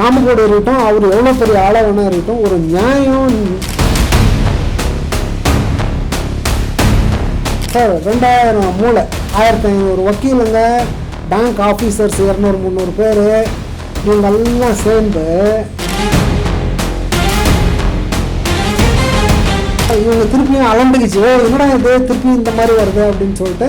காமகோடு இருக்கட்டும் அவர் எவ்வளோ பெரிய ஆளாக வேணா இருக்கட்டும் ஒரு நியாயம். சார் ரெண்டாயிரம் மூளை. ஆயிரத்தி ஐநூறு வக்கீலுங்க பேங்க் ஆஃபீஸர்ஸ் இரநூறு முந்நூறு பேர். இவங்கெல்லாம் சேர்ந்து இவங்க திருப்பியும் அலண்டுக்குச்சு என்னடா இது திருப்பி இந்த மாதிரி வருது அப்படின்னு சொல்லிட்டு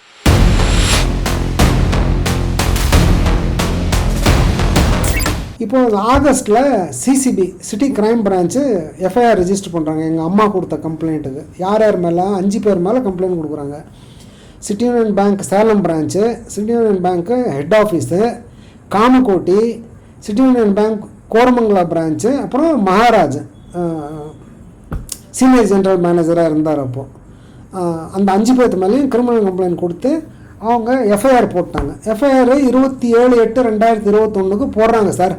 இப்போது ஆகஸ்ட்டில் CCB city crime branch FIR register பண்ணுறாங்க எங்கள் அம்மா கொடுத்த கம்ப்ளைண்ட்டுக்கு யார் யார் மேலே? அஞ்சு பேர் மேலே கம்ப்ளைண்ட் கொடுக்குறாங்க. City union bank Salem branch city union பேங்க்கு head office Kamakoti city union bank Koramangala branch அப்புறம் மகாராஜ் சீனியர் ஜென்ரல் மேனேஜராக இருந்தார் அப்போது அந்த அஞ்சு பேர்த்து மேலேயும் கிரிமினல் கம்ப்ளைண்ட் கொடுத்து அவங்க எஃப்ஐஆர் போட்டாங்க. எஃப்ஐஆர் இருபத்தி ஏழு எட்டு ரெண்டாயிரத்தி இருபத்தொன்றுக்கு போடுறாங்க சார்.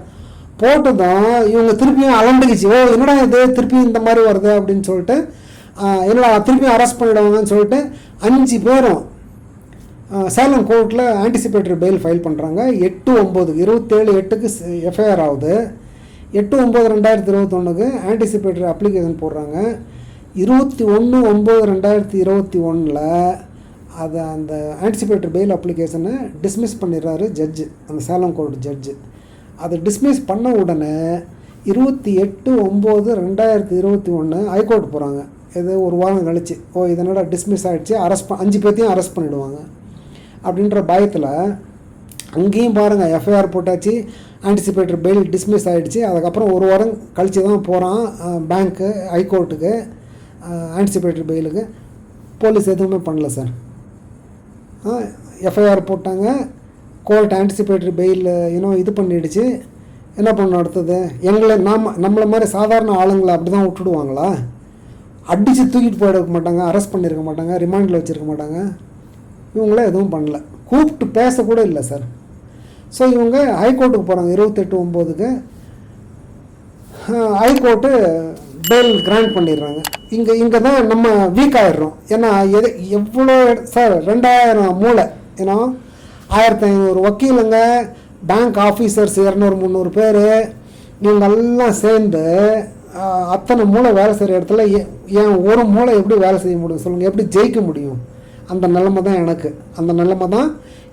போட்டதும் இவங்க திருப்பியும் அலண்டுக்குச்சு. ஓ என்னடா இது? திருப்பி இந்த மாதிரி வருது அப்படின்னு சொல்லிட்டு என்னடா திருப்பியும் அரெஸ்ட் பண்ணிடுவாங்கன்னு சொல்லிட்டு அஞ்சு பேரும் சேலம் கோர்ட்டில் ஆன்டிசிபேட்டரி பெயில் ஃபைல் பண்ணுறாங்க எட்டு ஒம்பது இருபத்தேழு எட்டுக்கு எஃப்ஐஆர் ஆகுது. எட்டு ஒம்பது ரெண்டாயிரத்தி இருபத்தொன்னுக்கு ஆன்டிசிபேட்டரி அப்ளிகேஷன் போடுறாங்க. இருபத்தி ஒன்று ஒம்பது ரெண்டாயிரத்தி இருபத்தி ஒன்றில் அதை அந்த ஆன்டிசிபேட்டரி பெயில் அப்ளிகேஷனை டிஸ்மிஸ் பண்ணிடுறாரு ஜட்ஜு அந்த சேலம் கோர்ட் ஜட்ஜு அதை டிஸ்மிஸ் பண்ண உடனே இருபத்தி எட்டு ஒம்பது ரெண்டாயிரத்தி இருபத்தி ஒன்று ஹைகோர்ட் போகிறாங்க இது ஒரு வாரம் கழிச்சு. ஓ இதனால் டிஸ்மிஸ் ஆகிடுச்சு அரெஸ்ட் ப அஞ்சு பேர்த்தையும் அரெஸ்ட் பண்ணிவிடுவாங்க அப்படின்ற பயத்தில் அங்கேயும் பாருங்கள் எஃப்ஐஆர் போட்டாச்சு. ஆன்டிசிபேட்டர் பெயில் டிஸ்மிஸ் ஆகிடுச்சு அதுக்கப்புறம் ஒரு வாரம் கழிச்சு தான் போகிறான் பேங்க்கு ஹைகோர்ட்டுக்கு ஆன்டிசிபேட்டர் பெயிலுக்கு போலீஸ் எதுவுமே பண்ணல சார் எஃப்ஐஆர் போட்டாங்க. கோர்ட் ஆன்டிசிபேட்டரி பெயில் இன்னும் இது பண்ணிடுச்சு. என்ன பண்ண அடுத்தது? எங்களை நாம் நம்மளை மாதிரி சாதாரண ஆளுங்களை அப்படி தான் விட்டுடுவாங்களா? அடித்து தூக்கிட்டு போயிட மாட்டாங்க அரெஸ்ட் பண்ணியிருக்க மாட்டாங்க ரிமாண்டில் வச்சுருக்க மாட்டாங்க. இவங்களே எதுவும் பண்ணல. கூப்பிட்டு பேசக்கூட இல்லை சார் ஸோ இவங்க ஹைகோர்ட்டுக்கு போகிறாங்க இருபத்தெட்டு ஒம்போதுக்கு. ஹைகோர்ட்டு பெயில் கிராண்ட் பண்ணிடுறாங்க. இங்கே இங்கே தான் நம்ம வீக் ஆயிடுறோம். ஏன்னா எது எவ்வளோ சார் ரெண்டாயிரம் மூளை ஏன்னா ஆயிரத்தி ஐநூறு வக்கீலுங்க பேங்க் ஆஃபீஸர்ஸ் இரநூறு முந்நூறு பேர் இவங்கெல்லாம் சேர்ந்து அத்தனை மூளை வேலை செய்கிற இடத்துல ஏ- ஏன் ஒரு மூளை எப்படி வேலை செய்ய முடியும் சொல்லுங்கள் எப்படி ஜெயிக்க முடியும்? அந்த நிலைமை தான் எனக்கு. அந்த நிலைமை தான்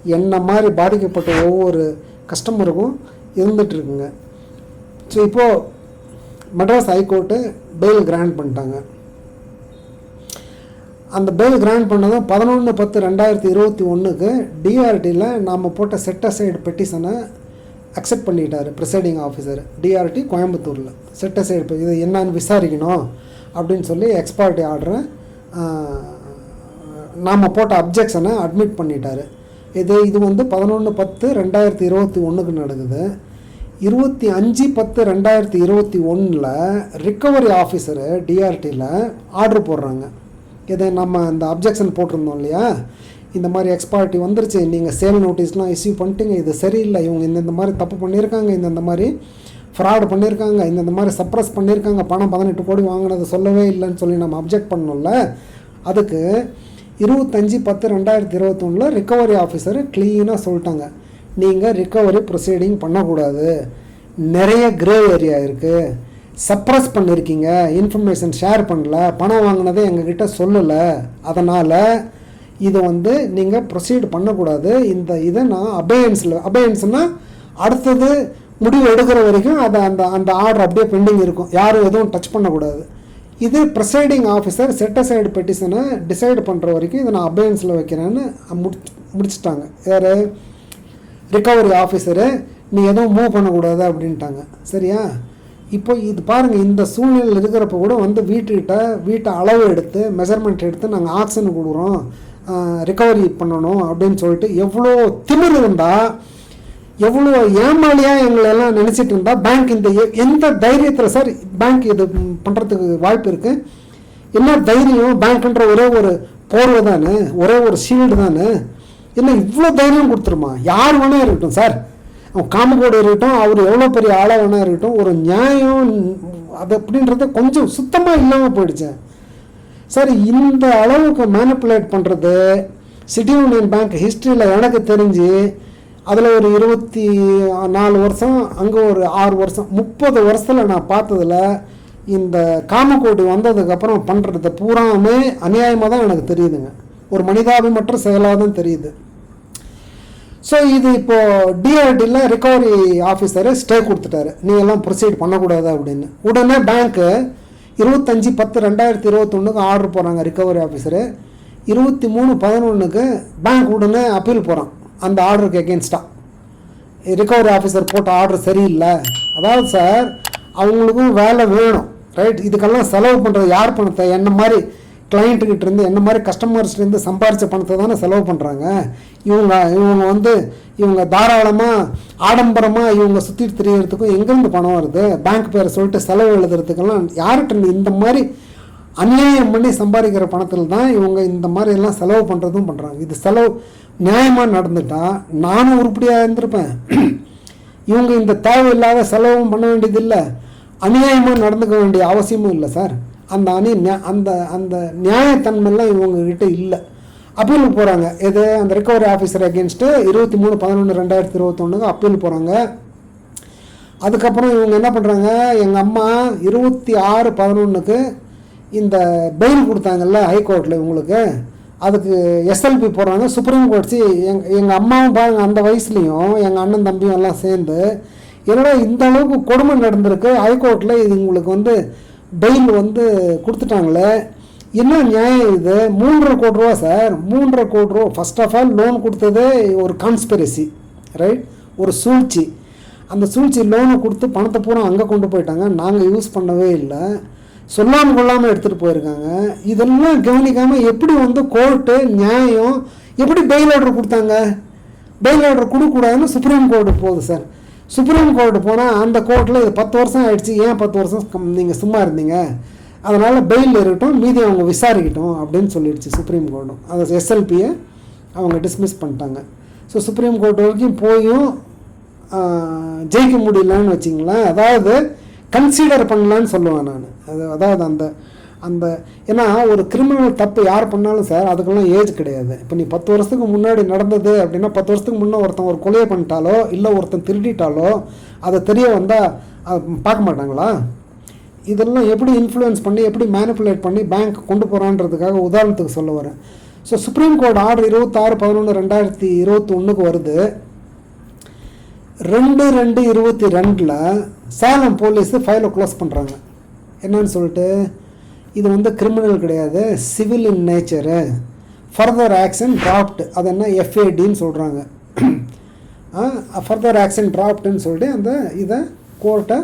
என்ன மாதிரி பாதிக்கப்பட்ட ஒவ்வொரு கஸ்டமருக்கும் இருந்துகிட்ருக்குங்க. ஸோ இப்போது மெட்ராஸ் ஹைகோர்ட்டு பெயில் கிராண்ட் பண்ணிட்டாங்க. அந்த பெயில் கிராண்ட் பண்ணதும் பதினொன்று பத்து ரெண்டாயிரத்தி இருபத்தி ஒன்றுக்கு டிஆர்டியில் நாம் போட்ட செட் அசைடு பெட்டிஷனை அக்செப்ட் பண்ணிட்டார் ப்ரிசைடிங் ஆஃபீஸர் டிஆர்டி கோயம்புத்தூரில். செட் அசைடு இது என்னன்னு விசாரிக்கணும் அப்படின்னு சொல்லி எக்ஸ்பார்ட்டி ஆர்டரை நாம் போட்ட அப்ஜெக்ஷனை அட்மிட் பண்ணிட்டார். இது இது வந்து பதினொன்று பத்து ரெண்டாயிரத்தி இருபத்தி ஒன்றுக்கு நடக்குது. இருபத்தி அஞ்சு பத்து ரெண்டாயிரத்தி இருபத்தி ஒன்றில் ரிக்கவரி ஆஃபீஸரு டிஆர்டியில் ஆர்டர் போடுறாங்க. இதை நம்ம இந்த அப்ஜெக்ஷன் போட்டிருந்தோம் இல்லையா? இந்த மாதிரி எக்ஸ்பார்ட்டி வந்துருச்சு நீங்கள் சேல் நோட்டீஸ்லாம் இஷ்யூ பண்ணிட்டீங்க இது சரியில்லை இவங்க இந்தந்த மாதிரி தப்பு பண்ணியிருக்காங்க இந்தந்த மாதிரி ஃப்ராடு பண்ணியிருக்காங்க இந்தந்த மாதிரி சப்ரஸ் பண்ணியிருக்காங்க பணம் பதினெட்டு கோடி வாங்கினது சொல்லவே இல்லைன்னு சொல்லி நம்ம அப்ஜெக்ட் பண்ணோம்ல அதுக்கு இருபத்தஞ்சி பத்து ரெண்டாயிரத்தி இருபத்தொன்னில் ரிக்கவரி ஆஃபீஸர் க்ளீனாக சொல்லிட்டாங்க. நீங்கள் ரிக்கவரி ப்ரொசீடிங் பண்ணக்கூடாது. நிறைய கிரே ஏரியா இருக்குது சப்ரஸ் பண்ணியிருக்கீங்க இன்ஃபர்மேஷன் ஷேர் பண்ணல பணம் வாங்கினதை எங்ககிட்ட சொல்லலை. அதனால் இதை வந்து நீங்கள் ப்ரொசீட் பண்ணக்கூடாது. இந்த இதை நான் அபேயன்ஸில் அபேயன்ஸ்னால் அடுத்தது முடிவு எடுக்கிற வரைக்கும் அதை அந்த அந்த ஆர்டர் அப்படியே பெண்டிங் இருக்கும். யாரும் எதுவும் டச் பண்ணக்கூடாது. இது ப்ரிசைடிங் ஆஃபீஸர் செட்டசைடு பெட்டிஷனை டிசைட் பண்ணுற வரைக்கும் இதை நான் அபேயன்ஸில் வைக்கிறேன்னு முடிச்சு முடிச்சிட்டாங்க. யார்? ரிகவரி ஆஃபீஸரு நீ எதுவும் மூவ் பண்ணக்கூடாது அப்படின்ட்டாங்க. சரியா? இப்போ இது பாருங்கள் இந்த சூழ்நிலையில் இருக்கிறப்ப கூட வந்து வீட்டுக்கிட்ட வீட்டை அளவு எடுத்து மெஷர்மெண்ட் எடுத்து நாங்கள் ஆக்சிஜன் கொடுக்குறோம் ரிக்கவரி பண்ணணும் அப்படின்னு சொல்லிட்டு எவ்வளோ திமிர் இருந்தால் எவ்வளோ ஏமாளியாக எங்களெல்லாம் நினச்சிட்டு இருந்தால் பேங்க் இந்த எ- எந்த தைரியத்தில் சார் பேங்க் இது பண்ணுறதுக்கு வாய்ப்பு இருக்குது என்ன தைரியம்? பேங்க்ன்ற ஒரே ஒரு போர்வை தானே ஒரே ஒரு ஷீல்டு தானே? என்ன இவ்வளோ தைரியம் கொடுத்துருமா? யார் வேணால் இருக்கட்டும் சார் காமகோடு இருக்கட்டும் அவர் எவ்வளோ பெரிய ஆளாக வேணா இருக்கட்டும் ஒரு நியாயம் அது அப்படின்றது கொஞ்சம் சுத்தமாக இல்லாமல் போயிடுச்சேன் சார் இந்த அளவுக்கு மேனிப்புலேட் பண்ணுறது சிட்டி யூனியன் பேங்க் ஹிஸ்ட்ரியில் எனக்கு தெரிஞ்சு அதில் ஒரு இருபத்தி நாலு வருஷம் அங்கே ஒரு ஆறு வருஷம் முப்பது வருஷத்தில் நான் பார்த்ததுல இந்த காமக்கோடி வந்ததுக்கப்புறம் பண்ணுறது பூராமே அநியாயமாக தான் எனக்கு தெரியுதுங்க. ஒரு மனிதாபிமற்ற செயலாக தான் தெரியுது. ஸோ இது இப்போது டிஆர்டியில் ரிகவரி ஆஃபீஸரு ஸ்டே கொடுத்துட்டாரு. நீ எல்லாம் ப்ரொசீட் பண்ணக்கூடாது அப்படின்னு. உடனே பேங்க்கு இருபத்தஞ்சி பத்து ரெண்டாயிரத்தி இருபத்தொன்றுக்கு ஆர்டர் போகிறாங்க ரிகவரி ஆஃபீஸரு இருபத்தி மூணு பதினொன்றுக்கு பேங்க் உடனே அப்பீல் போகிறான் அந்த ஆர்டருக்கு எகென்ஸ்டாக ரிகவரி ஆஃபீஸர் போட்ட ஆர்டர் சரியில்லை. அதாவது சார் அவங்களுக்கும் வேலை வேணும். ரைட் இதுக்கெல்லாம் செலவு பண்ணுறது யார் பணத்தை என்ன மாதிரி கிளைண்ட்டுக்கிட்டேருந்து என்ன மாதிரி கஸ்டமர்ஸ்லேருந்து சம்பாரித்த பணத்தை தானே செலவு பண்ணுறாங்க இவங்க இவங்க வந்து இவங்க தாராளமாக ஆடம்பரமாக இவங்க சுற்றிட்டு தெரியறதுக்கும் எங்கேருந்து பணம் வருது? பேங்க் பேரை சொல்லிட்டு செலவு எழுதுறதுக்கெல்லாம் யார்கிட்ட இந்த மாதிரி அநியாயம் பண்ணி சம்பாதிக்கிற பணத்தில் தான் இவங்க இந்த மாதிரி எல்லாம் செலவு பண்ணுறதும் பண்ணுறாங்க இது செலவு நியாயமாக நடந்துட்டால் நானும் உருப்படியாக இருந்திருப்பேன். இவங்க இந்த தேவையில்லாத செலவும் பண்ண வேண்டியதில்லை. அநியாயமாக நடந்துக்க வேண்டிய அவசியமும் இல்லை சார். அந்த அணி நியா- அந்த அந்த நியாயத்தன்மைலாம் இவங்ககிட்ட இல்லை. அப்பீலுக்கு போகிறாங்க எது? அந்த ரிகவரி ஆஃபீஸர் அகேன்ஸ்ட்டு இருபத்தி மூணு பதினொன்று ரெண்டாயிரத்தி இருபத்தொன்னுக்கு அப்பீல் போகிறாங்க அதுக்கப்புறம் இவங்க என்ன பண்ணுறாங்க எங்கள் அம்மா இருபத்தி ஆறு பதினொன்றுக்கு இந்த பெயில் கொடுத்தாங்கல்ல ஹைகோர்ட்டில் இவங்களுக்கு. அதுக்கு எஸ்எல்பி போகிறாங்க சுப்ரீம் கோர்ட் எங் எங்கள் அம்மாவும் பாருங்கள் அந்த வயசுலேயும் எங்கள் அண்ணன் தம்பியும் எல்லாம் சேர்ந்து என்னடா இந்த அளவுக்கு கொடுமை நடந்திருக்கு? ஹைகோர்ட்டில் இது உங்களுக்கு வந்து பெயில் வந்து கொடுத்துட்டாங்களே. என்ன நியாயம் இது? மூன்றரை கோடி ரூபா சார். மூன்றரை கோடி ரூபா. ஃபர்ஸ்ட் ஆஃப் ஆல் லோன் கொடுத்ததே ஒரு கான்ஸ்பிரசி ரைட் ஒரு சூழ்ச்சி. அந்த சூழ்ச்சி லோனை கொடுத்து பணத்தை பூரா அங்கே கொண்டு போயிட்டாங்க. நாங்கள் யூஸ் பண்ணவே இல்லை. சொல்லாமல் கொள்ளாமல் எடுத்துகிட்டு போயிருக்காங்க. இதெல்லாம் கவனிக்காமல் எப்படி வந்து கோர்ட்டு நியாயம் எப்படி பெயில் ஆர்டர் கொடுத்தாங்க? பெயில் ஆர்டர் கொடுக்கக்கூடாதுன்னு சுப்ரீம் கோர்ட்டு போகுது சார். சுப்ரீம் கோர்ட்டு போனால் அந்த கோர்ட்டில் இது பத்து வருஷம் ஆயிடுச்சு. ஏன் பத்து வருஷம்? நீங்கள் சும்மா இருந்தீங்க. அதனால் பெயில் இருக்கட்டும் மீதி அவங்க விசாரிக்கட்டும் அப்படின்னு சொல்லிடுச்சு சுப்ரீம் கோர்ட்டும் அது எஸ்எல்பியை அவங்க டிஸ்மிஸ் பண்ணிட்டாங்க. ஸோ சுப்ரீம் கோர்ட் வரைக்கும் போயும் ஜெயிக்க முடியலன்னு வச்சிங்களேன். அதாவது கன்சிடர் பண்ணலான்னு சொல்லுவேன் நான். அது அதாவது அந்த அந்த ஏன்னா ஒரு கிரிமினல் தப்பு யார் பண்ணாலும் சார் அதுக்கெல்லாம் ஏஜ் கிடையாது. இப்போ நீ பத்து வருஷத்துக்கு முன்னாடி நடந்தது அப்படின்னா பத்து வருஷத்துக்கு முன்னே ஒருத்தன் ஒரு கொலையை பண்ணிட்டாலோ இல்லை ஒருத்தன் திருடிட்டாலோ அதை தெரிய வந்தால் பார்க்க மாட்டாங்களா? இதெல்லாம் எப்படி இன்ஃப்ளூயன்ஸ் பண்ணி எப்படி மேனிப்புலேட் பண்ணி பேங்க் கொண்டு போகிறான்றதுக்காக உதாரணத்துக்கு சொல்ல வரேன். ஸோ சுப்ரீம் கோர்ட் ஆர்டர் இருபத்தாறு பதினொன்று ரெண்டாயிரத்தி இருபத்தி ஒன்றுக்கு வருது. ரெண்டு ரெண்டு இருபத்தி ரெண்டில் சேலம் போலீஸு ஃபைலை க்ளோஸ் பண்ணுறாங்க என்னன்னு சொல்லிட்டு இது வந்து கிரிமினல் கிடையாது. Civil in nature further action dropped அது என்ன? எஃப்ஏடின்னு சொல்கிறாங்க ஃபர்தர் ஆக்ஷன் டிராப்டுன்னு சொல்லிட்டு அந்த இதை கோர்ட்டை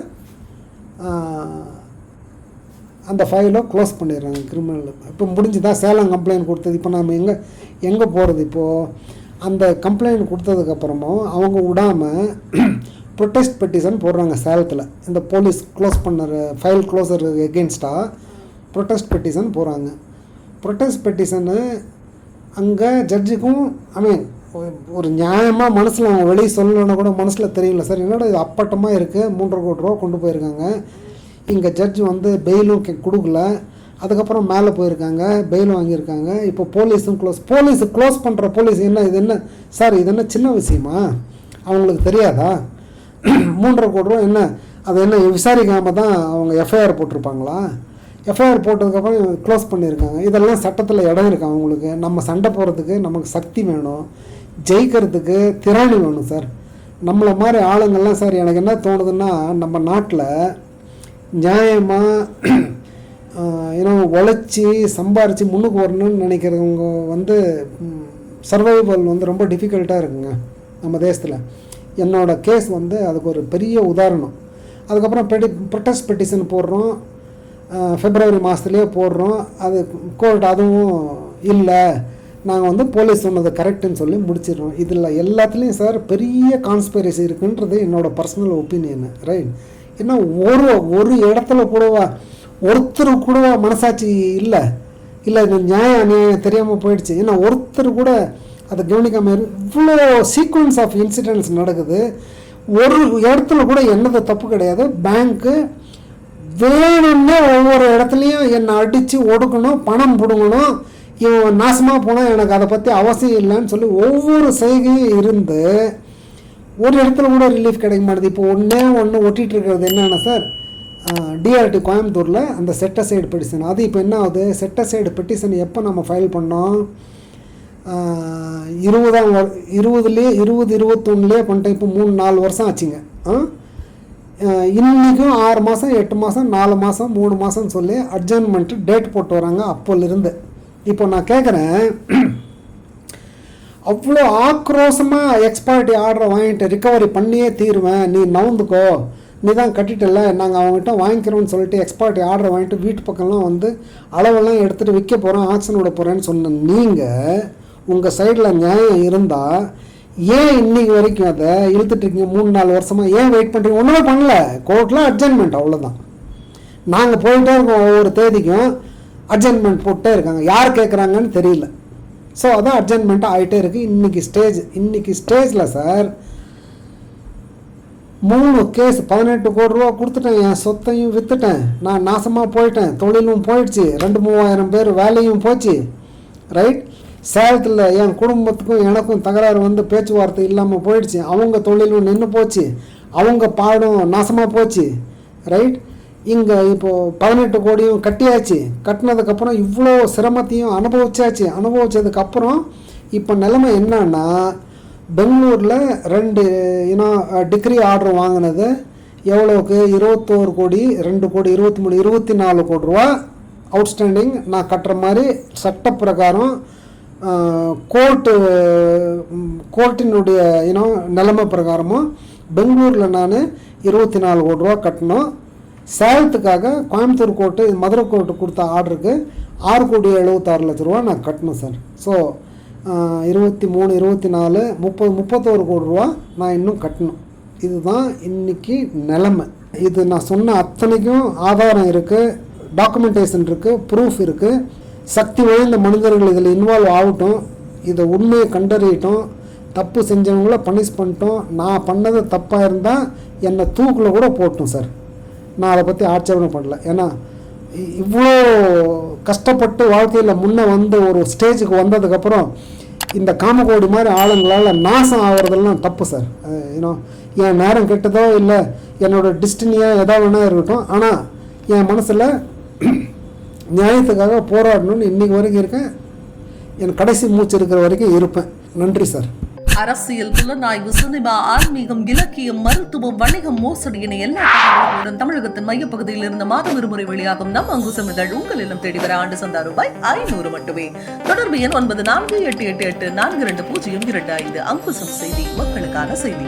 அந்த ஃபைலை க்ளோஸ் பண்ணிடுறாங்க கிரிமினல் இப்போ முடிஞ்சுதா? சேலம் கம்ப்ளைண்ட் கொடுத்தது. இப்போ நம்ம எங்கே எங்கே போகிறது இப்போது அந்த கம்ப்ளைண்ட் கொடுத்ததுக்கப்புறமும் அவங்க விடாமல் ப்ரொட்டஸ்ட் பெட்டிஷன் போடுறாங்க சேலத்தில். இந்த போலீஸ் க்ளோஸ் பண்ணுற ஃபைல் க்ளோஸர் எகென்ஸ்டாக ப்ரொட்டஸ்ட் பெட்டிஷன் போகிறாங்க ப்ரொட்டஸ்ட் பெட்டிஷனு அங்கே ஜட்ஜுக்கும் ஐ மீன் ஒரு நியாயமாக மனசில் அவங்க வெளியே சொல்லணும்னா கூட மனசில் தெரியல. சார் என்னோட இது அப்பட்டமாக இருக்குது மூன்றரை கோடி ரூபா கொண்டு போயிருக்காங்க. இங்கே ஜட்ஜ் வந்து பெயிலும் கொடுக்கல. அதுக்கப்புறம் மேலே போயிருக்காங்க. பெயில் வாங்கியிருக்காங்க. இப்போ போலீஸும் க்ளோஸ் போலீஸ் க்ளோஸ் பண்ணுற போலீஸ் என்ன இது என்ன? சார் இது என்ன சின்ன விஷயமா? அவங்களுக்கு தெரியாதா? மூன்றரை கோடி ரூபா என்ன? அது என்ன விசாரிக்காமல் தான் அவங்க எஃப்ஐஆர் போட்டிருப்பாங்களா? எஃப்ஐஆர் போட்டதுக்கப்புறம் க்ளோஸ் பண்ணியிருக்காங்க. இதெல்லாம் சட்டத்தில் இடம் இருக்கு அவங்களுக்கு நம்ம சண்டை போகிறதுக்கு நமக்கு சக்தி வேணும். ஜெயிக்கிறதுக்கு திறன் வேணும் சார் நம்மளை மாதிரி ஆளுங்கள்லாம் சார் எனக்கு என்ன தோணுதுன்னா நம்ம நாட்டில் நியாயமாக ஏன்னா உழைச்சி சம்பாரித்து முன்னுக்கு வரணும்னு நினைக்கிறவங்க வந்து சர்வைவல் வந்து ரொம்ப டிஃபிகல்ட்டாக இருக்குங்க நம்ம தேசத்தில். என்னோடய கேஸ் வந்து அதுக்கு ஒரு பெரிய உதாரணம். அதுக்கப்புறம் பெடி ப்ரொட்டஸ்ட் பெட்டிஷன் போடுறோம். பிப்ரவரி மாதத்துலேயே போடுறோம். அது கோர்ட் அதுவும் இல்லை. நாங்கள் வந்து போலீஸ் சொன்னது கரெக்டுன்னு சொல்லி முடிச்சிடுறோம். இதில் எல்லாத்துலேயும் சார் பெரிய கான்ஸ்பைரசி இருக்குன்றது என்னோட பர்சனல் ஒப்பீனியனு ரைட் ஏன்னா ஒரு ஒரு இடத்துல கூடவா ஒருத்தர் கூட மனசாட்சி இல்லை. இல்லை இது நியாயம் அநியாயம் தெரியாமல் போயிடுச்சு. ஏன்னா ஒருத்தர் கூட அதை கவனிக்காமல் இவ்வளோ சீக்வன்ஸ் ஆஃப் இன்சிடென்ட்ஸ் நடக்குது. ஒரு இடத்துல கூட என்னது தப்பு கிடையாது. பேங்க்கு வேணும்னே ஒவ்வொரு இடத்துலையும் என்னை அடித்து ஒடுக்கணும் பணம் பிடுங்கணும் இவன் நாசமாக போனால் எனக்கு அதை பற்றி அவசியம் இல்லைன்னு சொல்லி ஒவ்வொரு செய்கையும் இருந்து ஒரு இடத்துல கூட ரிலீஃப் கிடைக்க மாட்டேது இப்போ ஒன்றே ஒன்று ஒட்டிகிட்டு இருக்கிறது என்னென்னா சார் டிஆர்டி கோயம்புத்தூரில் அந்த செட்டசைடு பெட்டிஷன் அது இப்போ என்ன ஆகுது? செட்டசைடு பெட்டிஷன் எப்போ நம்ம ஃபைல் பண்ணோம்? இருபதாம் இருபதுலேயே இருபது இருபத்தொன்னுலேயே பண்ணிட்டேன். இப்போ மூணு நாலு வருஷம் ஆச்சுங்க. ஆ? இன்றைக்கும் இன்னைக்கும் ஆறு மாதம் எட்டு மாதம் நாலு மாதம் மூணு மாதம்னு சொல்லி அட்ஜர்ன்மெண்ட்டு டேட் போட்டு வராங்க அப்போலேருந்து. இப்போ நான் கேட்குறேன் அவ்வளோ ஆக்ரோஷமாக எக்ஸ்பர்ட்டி ஆர்டரை வாங்கிட்டு ரிக்கவரி பண்ணியே தீருவேன். நீ நவுந்துக்கோ. நீ தான் கட்டிட்டல நாங்கள் அவங்ககிட்ட வாங்கிக்கிறோம்னு சொல்லிட்டு எக்ஸ்பர்ட்டி ஆர்டரை வாங்கிட்டு வீட்டு பக்கம்லாம் வந்து அளவெல்லாம் எடுத்துகிட்டு விற்க போகிறேன் ஆக்ஷன் விட போகிறேன்னு சொன்ன நீங்கள் உங்கள் சைடில் நியாயம் இருந்தால் ஏன் இன்னைக்கு வரைக்கும் அதை இழுத்துட்ருக்கீங்க மூணு நாலு வருஷமாக ஏன் வெயிட் பண்ணுறீங்க ஒன்றுமே பண்ணல. கோர்ட்டில் அட்ஜன்மெண்ட் அவ்வளோதான் நாங்கள் போயிட்டே இருக்கோம் ஒவ்வொரு தேதிக்கும். அட்ஜன்மெண்ட் போட்டே இருக்காங்க. யார் கேட்குறாங்கன்னு தெரியல. ஸோ அதான் அட்ஜன்மெண்ட் ஆகிட்டே இருக்குது இன்றைக்கி ஸ்டேஜ் இன்றைக்கி ஸ்டேஜில் சார் மூணு கேஸ் பதினெட்டு கோடி ரூபா கொடுத்துட்டேன். என் சொத்தையும் விற்றுட்டேன் நான் நாசமாக போயிட்டேன். தொழிலும் போயிடுச்சு. ரெண்டு மூவாயிரம் பேர் வேலையும் போச்சு. ரைட் சேலத்தில் என் குடும்பத்துக்கும் எனக்கும் தகராறு வந்து பேச்சுவார்த்தை இல்லாமல் போயிடுச்சு. அவங்க தொழிலும் நின்று போச்சு. அவங்க பாடும் நாசமாக போச்சு. ரைட் இங்கே இப்போது பதினெட்டு கோடியும் கட்டியாச்சு. கட்டினதுக்கப்புறம் இவ்வளோ சிரமத்தையும் அனுபவிச்சாச்சு. அனுபவிச்சதுக்கப்புறம் இப்போ நிலைமை என்னன்னா பெங்களூரில் ரெண்டு இனோ டிகிரி ஆர்டர் வாங்கினது. எவ்வளோக்கு இருபத்தோரு கோடி ரெண்டு கோடி இருபத்தி மூணு இருபத்தி நாலு கோடி ரூபா. அவுட்ஸ்டாண்டிங் நான் கட்டுற மாதிரி சட்ட பிரகாரம் கோர்ட்டு கோர்ட்டினுடைய இனம் நிலைமை பிரகாரமும் பெங்களூரில் நான் இருபத்தி நாலு கோடி ரூபா கட்டணும். சேலத்துக்காக கோயம்புத்தூர் கோர்ட்டு மதுரை கோர்ட்டு கொடுத்த ஆர்டருக்கு ஆறு கோடி எழுபத்தாறு லட்ச ரூபா நான் கட்டணும் சார். ஸோ இருபத்தி மூணு இருபத்தி நாலு முப்பது முப்பத்தோரு கோடி ரூபா நான் இன்னும் கட்டணும். இதுதான் இன்னைக்கு நிலைமை. இது நான் சொன்ன அத்தனைக்கும் ஆதாரம் இருக்குது டாக்குமெண்டேஷன் இருக்குது ப்ரூஃப் இருக்குது சக்தி வாய்ந்த மனிதர்கள் இதில் இன்வால்வ் ஆகட்டும் இதை உண்மையை கண்டறியட்டும் தப்பு செஞ்சவங்கள பனிஷ் பண்ணிட்டோம் நான் பண்ணது தப்பாக இருந்தால் என்னை தூக்கில் கூட போட்டும் சார் நான் அதை பற்றி ஆட்சேபனை பண்ணல. ஏன்னா இவ்வளோ கஷ்டப்பட்டு வாழ்க்கையில் முன்னே வந்து ஒரு ஸ்டேஜுக்கு வந்ததுக்கப்புறம் இந்த காமகோடி மாதிரி ஆளுங்களால் நாசம் ஆகிறதெல்லாம் தப்பு சார் ஏன்னோ என் நேரம் கெட்டதோ இல்லை என்னோட டிஸ்டினியாக எதாவது வேணா இருக்கட்டும். ஆனால் என் மனசில் நியாயத்துக்காக போராடணும்னு இன்னைக்கு வரைக்கும் இருக்கேன். என் கடைசி மூச்சு இருக்கிற வரைக்கும் இருப்பேன். நன்றி சார். அரசியல் புலனாய்வு சினிமா ஆன்மீகம் இலக்கியம் மருத்துவம் வணிகம் மோசடி என எல்லா தகவல்களுடன் தமிழகத்தின் மையப்பகுதியில் இருந்த மாத இருமுறை வெளியாகும் நம் அங்குசம் இதழ் உங்களிடம் தேடி வர ஆண்டு சந்தா ரூபாய் ஐநூறு மட்டுமே. தொடர்பு எண் ஒன்பது நான்கு எட்டு எட்டு எட்டு நான்கு இரண்டு பூஜ்ஜியம் இரண்டு ஐந்து. அங்குசம் செய்தி மக்களுக்கான செய்தி.